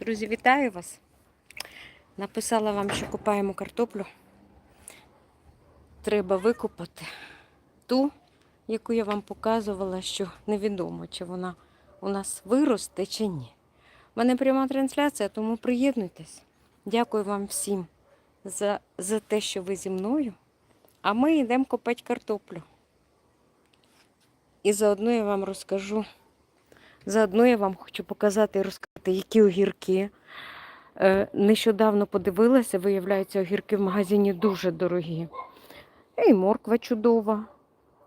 Друзі, вітаю вас. Написала вам, що купаємо картоплю. Треба викопати ту, яку я вам показувала, що невідомо, чи вона у нас виросте чи ні. У мене пряма трансляція, тому приєднуйтесь. Дякую вам всім за, за те, що ви зі мною. А ми йдемо копати картоплю. І заодно я вам розкажу. Заодно я вам хочу показати і розказати, які огірки. Е, Нещодавно подивилася, виявляється, огірки в магазині дуже дорогі. І морква чудова.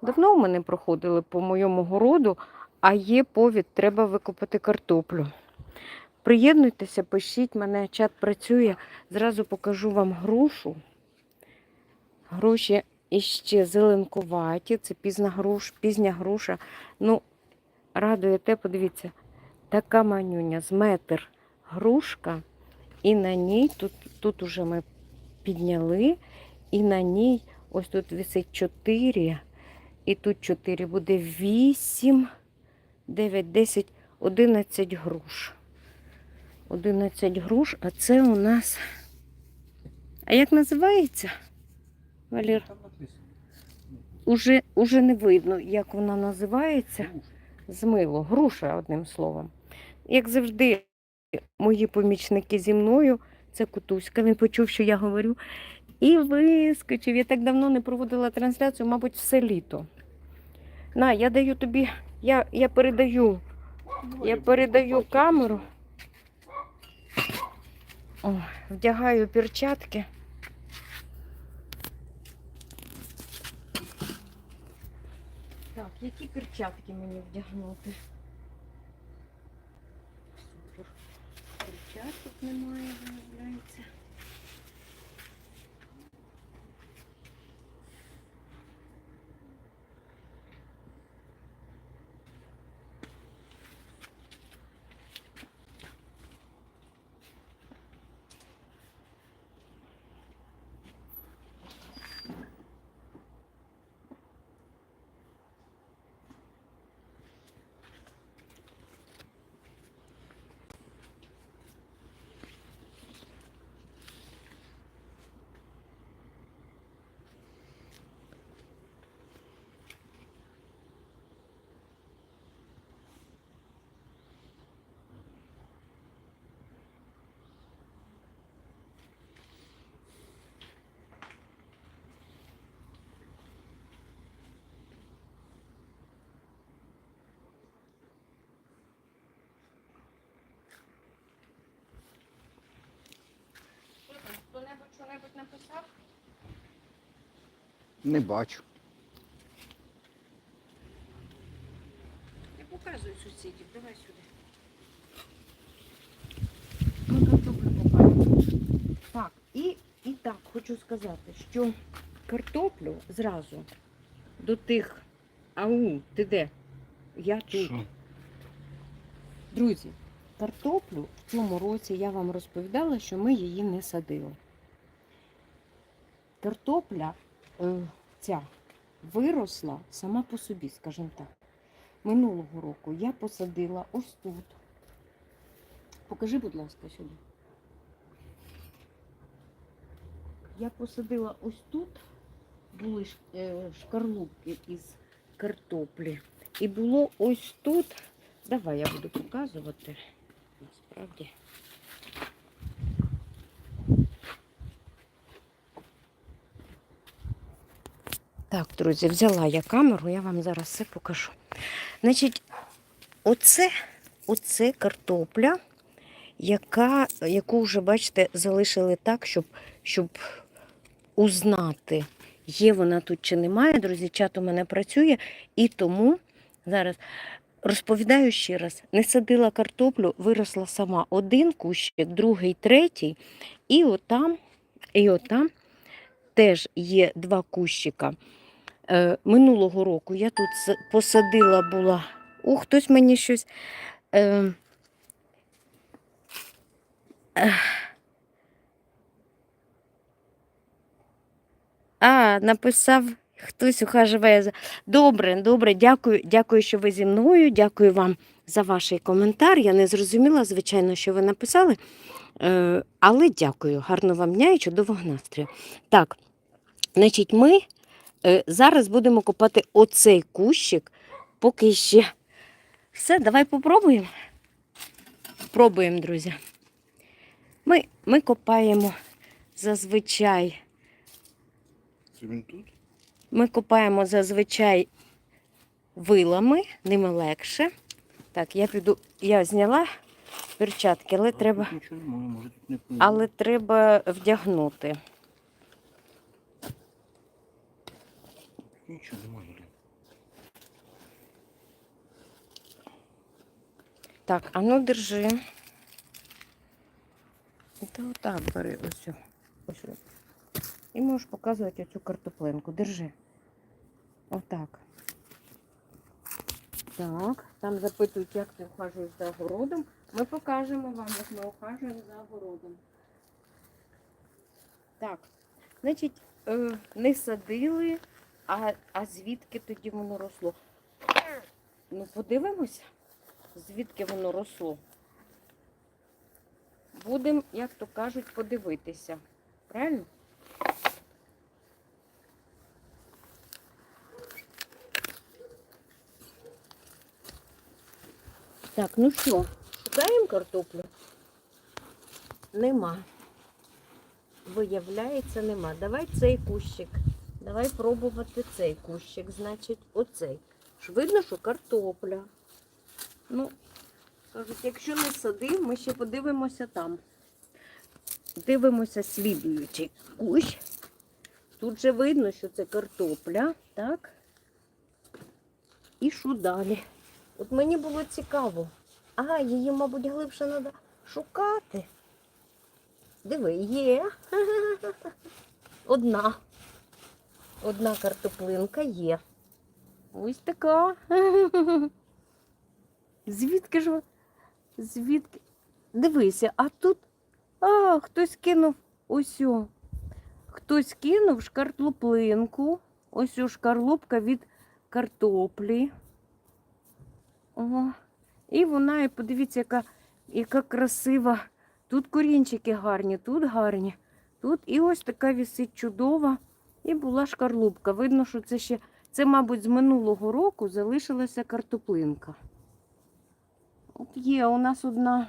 Давно в мене проходили по моєму городу, а є повід, треба викопати картоплю. Приєднуйтеся, пишіть, мене чат працює. Зразу покажу вам грушу. Груші іще зеленкуваті, це пізна груш, пізня груша. Ну, радує те, подивіться, така манюня з метр грушка, і на ній, тут, тут уже ми підняли, і на ній ось тут висить 4, і тут 4 буде 8, 9, 10, 11 груш. 11 груш, а це у нас. А як називається? Валір, уже, уже не видно, як вона називається. Змило, груша, одним словом. Як завжди, мої помічники зі мною, це Кутуська, він почув, що я говорю, і вискочив. Я так давно не проводила трансляцію, мабуть, все літо. На, я даю тобі, я, я передаю, я передаю камеру. О, вдягаю перчатки. Так, які перчатки мені вдягнути? Супер. Перчаток немає, Не бачу. Я показую сусідів, давай сюди. Ми картоплю. Так, і, і так хочу сказати, що картоплю зразу до тих. Ау, ти де? Я тут. Що? Друзі, картоплю в цьому році я вам розповідала, що ми її не садили. Картопля ця виросла сама по собі, скажімо так. Минулого року я посадила ось тут. Покажи, будь ласка, сюди. Я посадила ось тут, були е, шкарлупки із картоплі. І було ось тут. Давай я буду показувати. Насправді. Так, друзі, взяла я камеру, я вам зараз все покажу. Значить, оце, оце картопля, яка, яку вже, бачите, залишили так, щоб, щоб узнати, є вона тут чи немає. Друзі, чат у мене працює, і тому зараз розповідаю ще раз: не садила картоплю, виросла сама один кущик, другий, третій, і отам, і отам теж є два кущика. Е, минулого року я тут посадила була. О, хтось мені щось. Е, а, написав хтось ухаживає за. Добре, добре, дякую, дякую, що ви зі мною. Дякую вам за ваш коментар. Я не зрозуміла, звичайно, що ви написали. Е, але дякую. Гарного вам дня і чудового настрою. Так, значить, ми зараз будемо копати оцей кущик, поки ще. Все, давай попробуємо. Пробуємо, друзі. Ми, ми копаємо зазвичай. Це він тут? Ми копаємо зазвичай вилами, ними легше. Так, я піду, я зняла перчатки, але треба, але треба вдягнути. Нічого немає. Юля. Так, а ну держи. Та отак бери ось. ось. І можеш показувати оцю картоплинку. Держи. Отак. Так, там запитують, як ти ухажуєш за огородом. Ми покажемо вам, як ми ухажуємо за огородом. Так, значить, е, не садили, а, а звідки тоді воно росло? Ну, подивимося звідки воно росло. Будемо, як то кажуть, подивитися. Правильно? Так, ну що, шукаємо картоплю? Нема. Виявляється, нема. Давай цей кущик. Давай пробувати цей кущик, значить, оцей. Ж видно, що картопля. Ну, кажуть, якщо не садив, ми ще подивимося там. Дивимося слідуючий кущ. Тут же видно, що це картопля, так? І що далі? От мені було цікаво. Ага, її, мабуть, глибше треба шукати. Диви, є. Одна. Одна картоплинка є. Ось така. Звідки ж? Звідки? Дивися, а тут а, хтось кинув ось. Хтось кинув шкарлуплинку. Ось шкарлупка від картоплі. О. І вона, і подивіться, яка, яка красива. Тут корінчики гарні, тут гарні. Тут і ось така вісить чудова. І була шкарлупка. Видно, що це ще, це, мабуть, з минулого року залишилася картоплинка. От є у нас одна.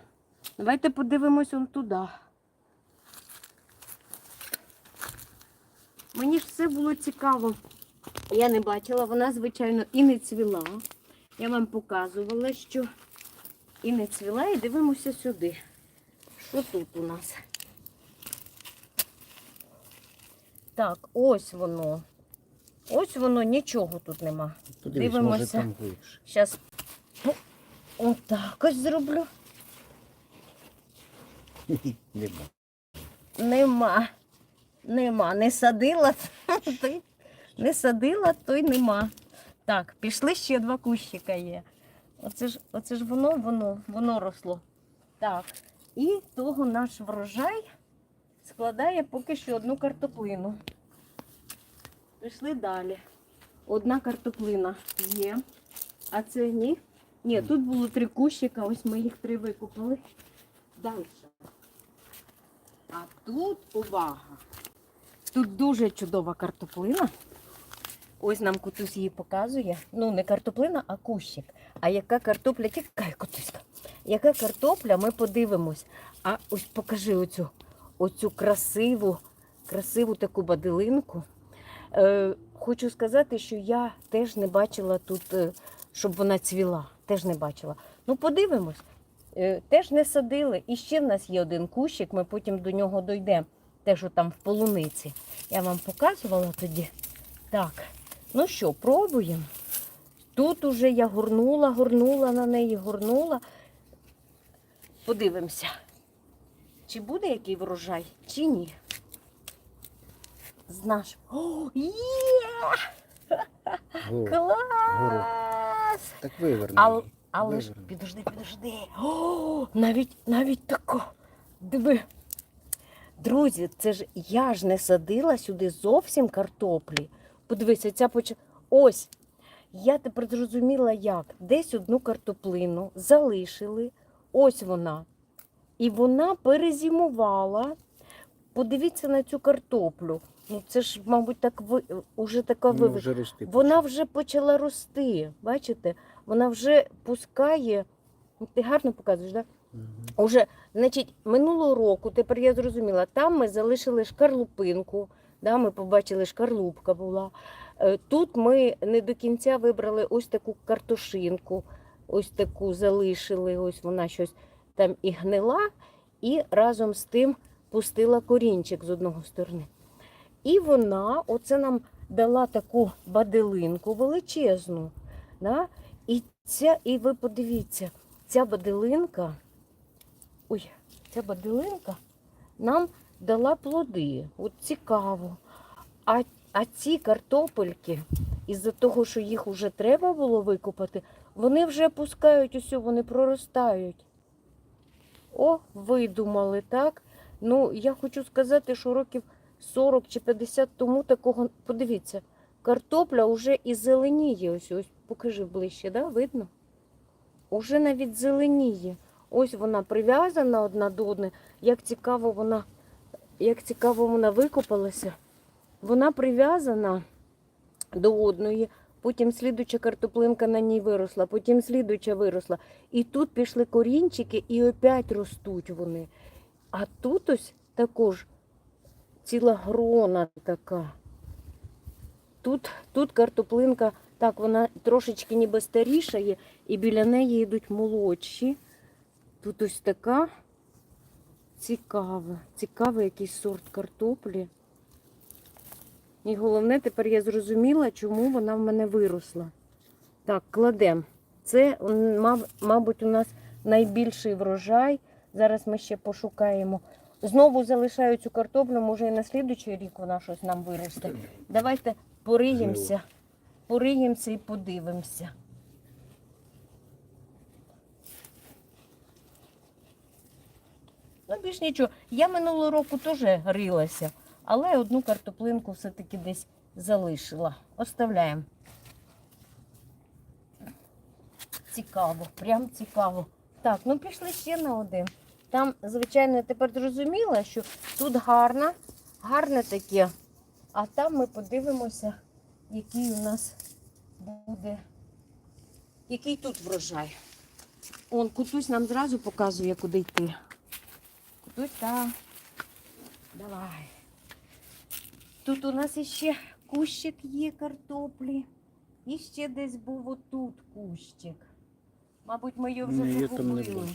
Давайте подивимось он туди. Мені ж все було цікаво. Я не бачила, вона, звичайно, і не цвіла. Я вам показувала, що і не цвіла, і дивимося сюди. Що тут у нас? Так, ось воно. Ось воно, нічого тут нема. Подивись, може Дивимося. там глибше. Зараз отак ось зроблю. Нема. Нема. Нема. Не садила, не садила, то й нема. Так, пішли ще два кущика є. Оце ж, оце ж воно, воно, воно росло. Так. І того наш врожай складає поки що одну картоплину. Пішли далі. Одна картоплина є. А це ні? Ні, тут було три кущика, ось ми їх три викупили. Далі. А тут увага. Тут дуже чудова картоплина. Ось нам котусь її показує. Ну, не картоплина, а кущик. А яка картопля, тікай, котуська. Яка картопля, ми подивимось. А ось покажи оцю, оцю красиву, красиву таку баделинку. Е, хочу сказати, що я теж не бачила тут, е, щоб вона цвіла. Теж не бачила. Ну, подивимось. Е, теж не садили. І ще в нас є один кущик, ми потім до нього дійдемо. Те, що там в полуниці. Я вам показувала тоді. Так, ну що, пробуємо. Тут уже я горнула, горнула на неї, горнула. Подивимося, чи буде який врожай, чи ні. З нашим. О, є! Го. Клас! Так виверни. Але, але ж Виверни. підожди, підожди. О, навіть навіть тако. Диви. Друзі, це ж я ж не садила сюди зовсім картоплі. Подивися, ця поч... Ось. Я тепер зрозуміла, як десь одну картоплину залишили, ось вона. І вона перезимувала. Подивіться на цю картоплю. Ну, це ж, мабуть, так ви... уже така вивіз. вже рости. Вона вже почала рости. Бачите? Вона вже пускає. Ну, Ти гарно показуєш, так? Мгм. Уже, значить, минулого року, тепер я зрозуміла, там ми залишили шкарлупинку, да, ми побачили, шкарлупка була. Е, Тут ми не до кінця вибрали ось таку картошинку, ось таку залишили, ось вона щось там і гнила, і разом з тим пустила корінчик з одного сторони. І вона оце нам дала таку баделинку величезну. Да? І, ця, і ви подивіться, ця баделинка, ой, ця баделинка нам дала плоди. От цікаво. А, а ці картопельки, із-за того, що їх вже треба було викопати, вони вже пускають усю, вони проростають. О, видумали, так? Ну, я хочу сказати, що років 40 чи 50 тому такого. Подивіться, картопля вже і зеленіє. Ось, ось покажи ближче, да? видно? Уже навіть зеленіє. Ось вона прив'язана одна до одної. Як цікаво вона, як цікаво вона викопалася. Вона прив'язана до одної, потім слідуча картоплинка на ній виросла, потім слідуча виросла. І тут пішли корінчики, і опять ростуть вони. А тут ось також ціла грона така. Тут, тут картоплинка, так, вона трошечки ніби старішає, і біля неї йдуть молодші. Тут ось така цікава, цікавий якийсь сорт картоплі. І головне, тепер я зрозуміла, чому вона в мене виросла. Так, кладемо. Це, мабуть, у нас найбільший врожай. Зараз ми ще пошукаємо. Знову залишаю цю картоплю, може і на слідуючий рік вона щось нам виросте. Давайте пориємося, пориємося і подивимося. Ну, більш нічого. Я минулого року теж рилася, але одну картоплинку все-таки десь залишила. Оставляємо. Цікаво, прям цікаво. Так, ну пішли ще на один. Там, звичайно, я тепер зрозуміла, що тут гарно, гарне таке. А там ми подивимося, який у нас буде, який тут врожай. Он кутусь нам зразу показує, куди йти. Кутусь, так. Давай. Тут у нас іще кущик є картоплі. І ще десь був отут кущик. Мабуть, ми його вже Ні, я там не загубили.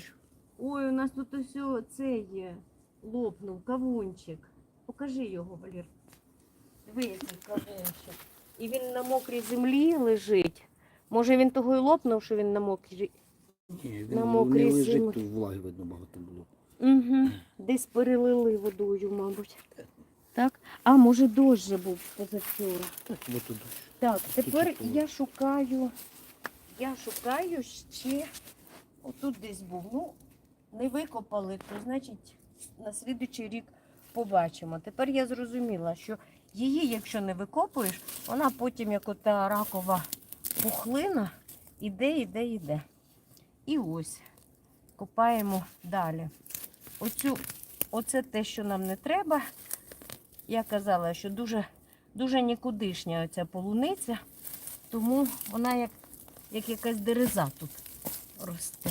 Ой, у нас тут ось це є. Лопнув кавунчик. Покажи його, Валір. Який кавунчик. І він на мокрій землі лежить. Може він того й лопнув, що він на мокрій. Ні, На він мокрій не землі. тут влаги видно багато було. Угу. Десь перелили водою, мабуть. Так? А може дощ же був позавчора. Так, тут. Так, тепер Тут я шукаю, я шукаю ще, отут десь був. Ну, не викопали, то значить на слідуючий рік побачимо. Тепер я зрозуміла, що її, якщо не викопуєш, вона потім, як ота ракова пухлина, іде, іде, іде. І ось копаємо далі. Оцю, оце те, що нам не треба. Я казала, що дуже дуже нікудишня оця полуниця, тому вона як, як якась дереза тут росте.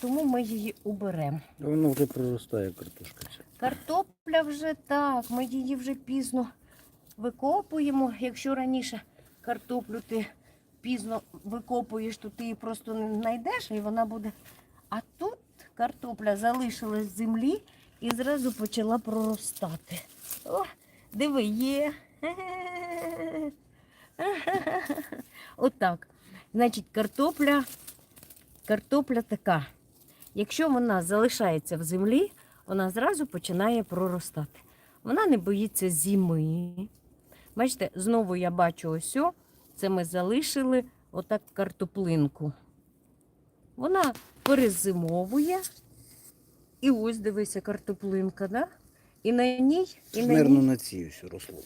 Тому ми її уберемо. Воно вже проростає картошка ця. Картопля вже так, ми її вже пізно викопуємо. Якщо раніше картоплю ти пізно викопуєш, то ти її просто не знайдеш і вона буде. А тут картопля залишилась в землі і зразу почала проростати. О, диви, є. Отак. Значить, картопля, картопля така. Якщо вона залишається в землі, вона зразу починає проростати. Вона не боїться зими. Бачите, знову я бачу ось, це ми залишили отак картоплинку. Вона перезимовує. І ось дивися картоплинка, да? І на ній, і на ній, на цій ось росло.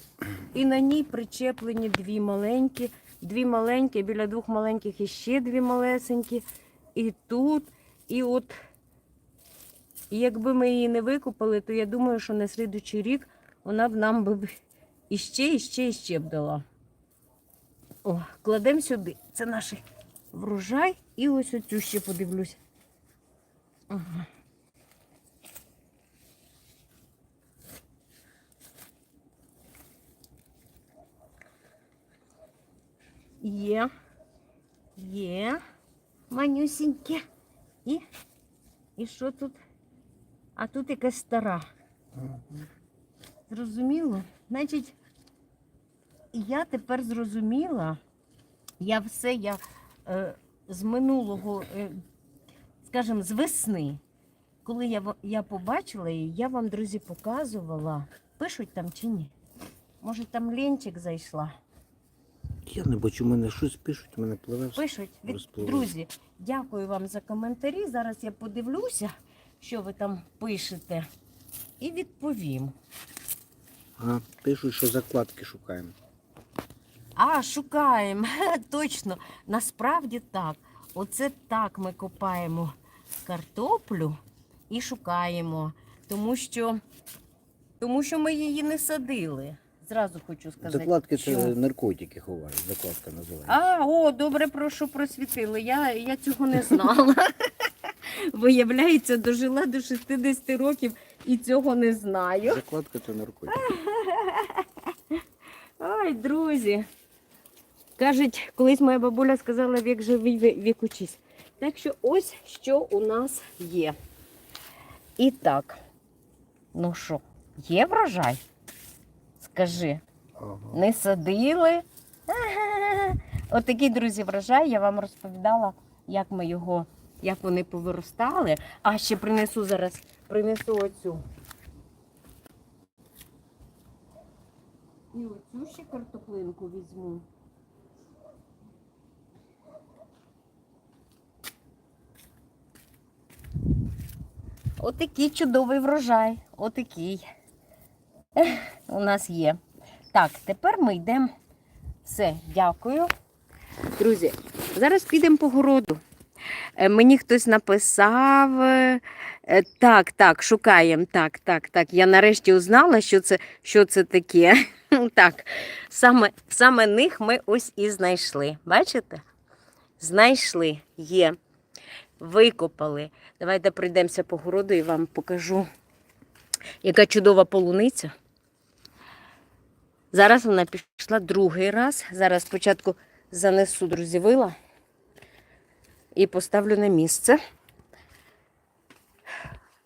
і на ній причеплені дві маленькі дві маленькі, біля двох маленьких іще дві малесенькі. І тут, і от, і якби ми її не викупили, то я думаю, що на слідучий рік вона б нам би іще, іще, іще б дала. О, кладемо сюди. Це наш врожай. І ось оцю ще подивлюсь. Ага. Є. Є. Манюсіньке. І, і що тут? А тут якась стара. Зрозуміло? Значить, я тепер зрозуміла, я все я е, з минулого, е, скажімо, з весни, коли я, я побачила її, я вам, друзі, показувала. Пишуть там чи ні? Може, там Ленчик зайшла. Я не бачу, у мене щось пишуть, у мене пливе. все. Пишуть. Від... Друзі, дякую вам за коментарі. Зараз я подивлюся, що ви там пишете, і відповім. Ага, пишуть, що закладки шукаємо. А, шукаємо. Точно. Насправді так. Оце так ми копаємо картоплю і шукаємо. Тому що, тому що ми її не садили. Зразу хочу сказати. Закладки що- це наркотики ховають, закладка називається. А, о, добре, прошу просвітили. Я, я цього не знала. Виявляється, дожила до 60 років і цього не знаю. Закладка це наркотики. Ой, друзі. Кажуть, колись моя бабуля сказала, вік живий, ві- вік учись. Так що ось що у нас є. І так, ну що, є врожай? Скажи, Ага. не садили? Отакий, друзі, врожай. Я вам розповідала, як ми його, як вони повиростали. А ще принесу зараз, принесу оцю. І оцю ще картоплинку візьму. Отакий чудовий врожай. Отакий. У нас є. Так, тепер ми йдемо. Все, дякую. Друзі, зараз підемо по городу. Е, Мені хтось написав. е, е, Так, так, шукаємо. Так, так, так. Я нарешті узнала, що це, що це таке. Так, саме, саме них ми ось і знайшли. Бачите? Знайшли, є. Викопали. Давайте пройдемося по городу і вам покажу, яка чудова полуниця. Зараз вона пішла другий раз. Зараз спочатку занесу, друзі, вила і поставлю на місце.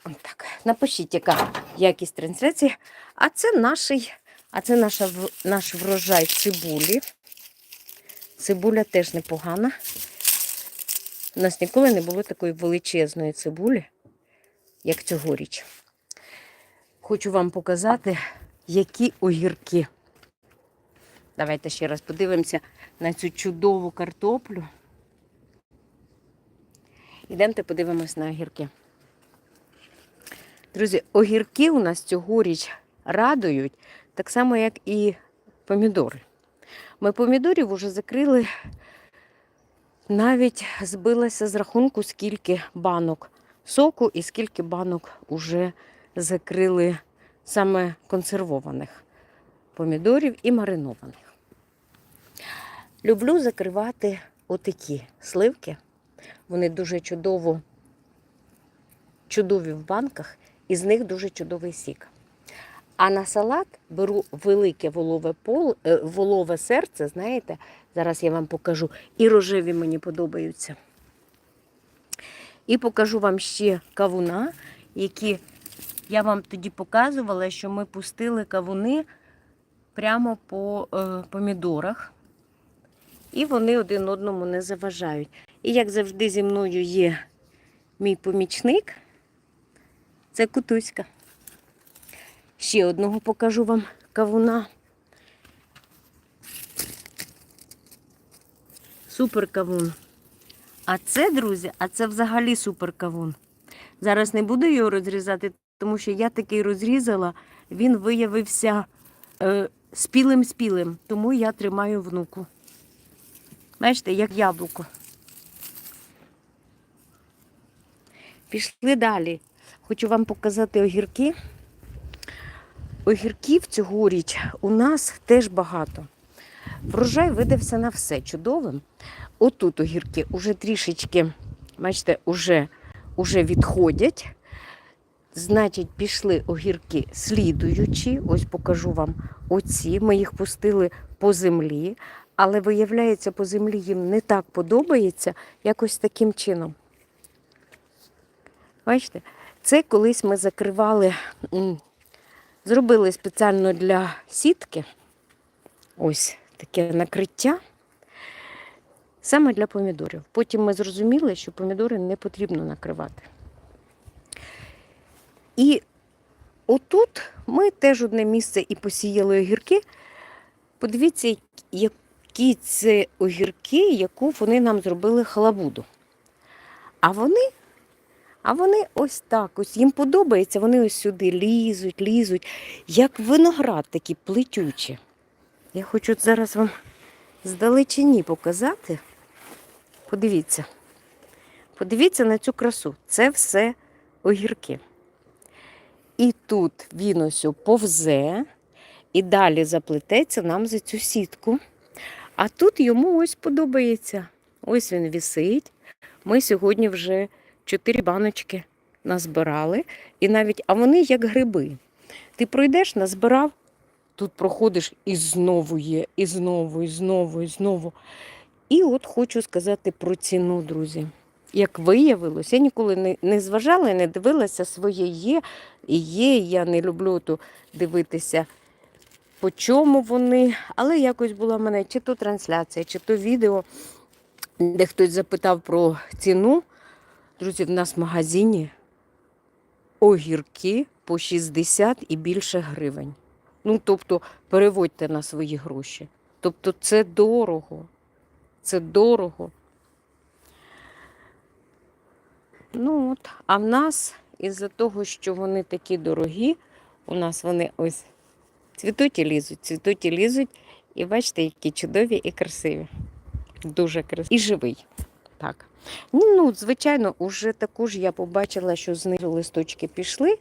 Ось Так. Напишіть, яка якість трансляції. А це, наший, а це наша, наш врожай цибулі. Цибуля теж непогана. У нас ніколи не було такої величезної цибулі, як цьогоріч. Хочу вам показати, які огірки. Давайте ще раз подивимося на цю чудову картоплю. Ідемте подивимось на огірки. Друзі, огірки у нас цьогоріч радують, так само, як і помідори. Ми помідорів вже закрили, навіть збилася з рахунку, скільки банок соку і скільки банок уже закрили саме консервованих помідорів і маринованих. Люблю закривати отакі сливки. Вони дуже чудово, чудові в банках, і з них дуже чудовий сік. А на салат беру велике волове, пол, е, волове серце, знаєте, зараз я вам покажу. І рожеві мені подобаються. І покажу вам ще кавуна, які я вам тоді показувала, що ми пустили кавуни прямо по е, помідорах. І вони один одному не заважають. І як завжди зі мною є мій помічник, це кутуська. Ще одного покажу вам кавуна. Супер кавун. А це, друзі, а це взагалі супер кавун. Зараз не буду його розрізати, тому що я такий розрізала, він виявився е, спілим-спілим, тому я тримаю внуку. Бачите, як яблуко. Пішли далі. Хочу вам показати огірки. Огірків цьогоріч у нас теж багато. Врожай видався на все чудовим. Отут огірки уже трішечки, бачите, уже, уже відходять. Значить, пішли огірки слідуючі. Ось покажу вам оці. Ми їх пустили по землі, але виявляється, по землі їм не так подобається, якось таким чином. Бачите, це колись ми закривали, зробили спеціально для сітки. Ось таке накриття. Саме для помідорів. Потім ми зрозуміли, що помідори не потрібно накривати. І отут ми теж одне місце і посіяли огірки. Подивіться, які це огірки, яку вони нам зробили халабуду. А вони, а вони ось так, ось їм подобається, вони ось сюди лізуть, лізуть, як виноград такі плетючі. Я хочу зараз вам здалечині показати. Подивіться. Подивіться на цю красу. Це все огірки. І тут він ось повзе, і далі заплететься нам за цю сітку. А тут йому ось подобається. Ось він висить. Ми сьогодні вже чотири баночки назбирали. І навіть, а вони як гриби. Ти пройдеш, назбирав, тут проходиш і знову є, і знову, і знову, і знову. І от хочу сказати про ціну, друзі. Як виявилось, я ніколи не, не зважала не дивилася своє є і є. Я не люблю то дивитися, по чому вони. Але якось була в мене чи то трансляція, чи то відео, де хтось запитав про ціну. Друзі, в нас в магазині огірки по 60 і більше гривень. Ну, тобто, переводьте на свої гроші. Тобто, це дорого. Це дорого. Ну от, а в нас із-за того, що вони такі дорогі, у нас вони ось цвітуть і лізуть, цвітуть і лізуть. І бачите, які чудові і красиві. Дуже красиві. І живий. Так. Ну, ну, звичайно, уже також я побачила, що знизу листочки пішли.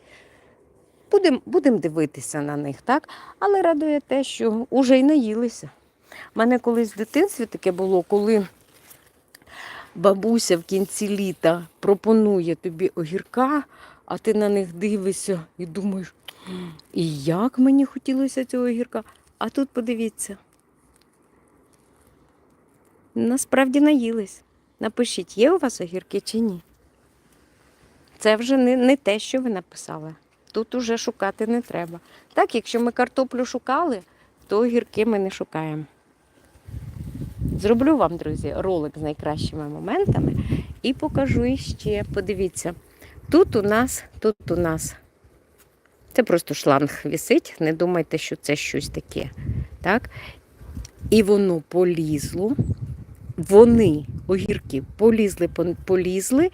Будемо будем дивитися на них, так? Але радує те, що вже й наїлися. У мене колись в дитинстві таке було, коли бабуся в кінці літа пропонує тобі огірка, а ти на них дивишся і думаєш, і як мені хотілося цього огірка. А тут подивіться. Насправді наїлись. Напишіть, є у вас огірки чи ні. Це вже не, не те, що ви написали. Тут уже шукати не треба. Так, якщо ми картоплю шукали, то огірки ми не шукаємо. Зроблю вам, друзі, ролик з найкращими моментами і покажу іще. Подивіться, тут у нас, тут у нас, це просто шланг висить, не думайте, що це щось таке. Так? І воно полізло. Вони, огірки, полізли, полізли,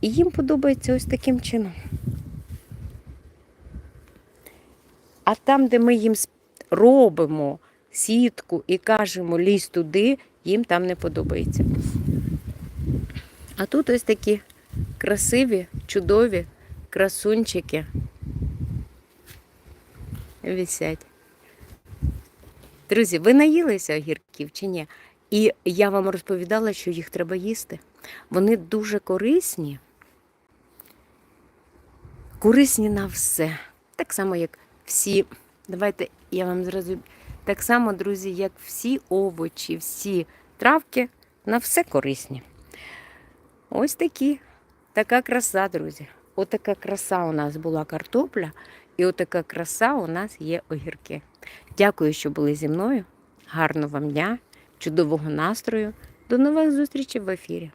і їм подобається ось таким чином. А там, де ми їм робимо сітку і кажемо лізь туди, їм там не подобається. А тут ось такі красиві, чудові красунчики висять. Друзі, ви наїлися огірків чи ні? І я вам розповідала, що їх треба їсти. Вони дуже корисні. Корисні на все. Так само, як всі. Давайте я вам зразу. Так само, друзі, як всі овочі, всі травки, на все корисні. Ось такі. Така краса, друзі. Отака краса у нас була картопля, і отака краса у нас є огірки. Дякую, що були зі мною. Гарного вам дня, чудового настрою. До нових зустрічей в ефірі.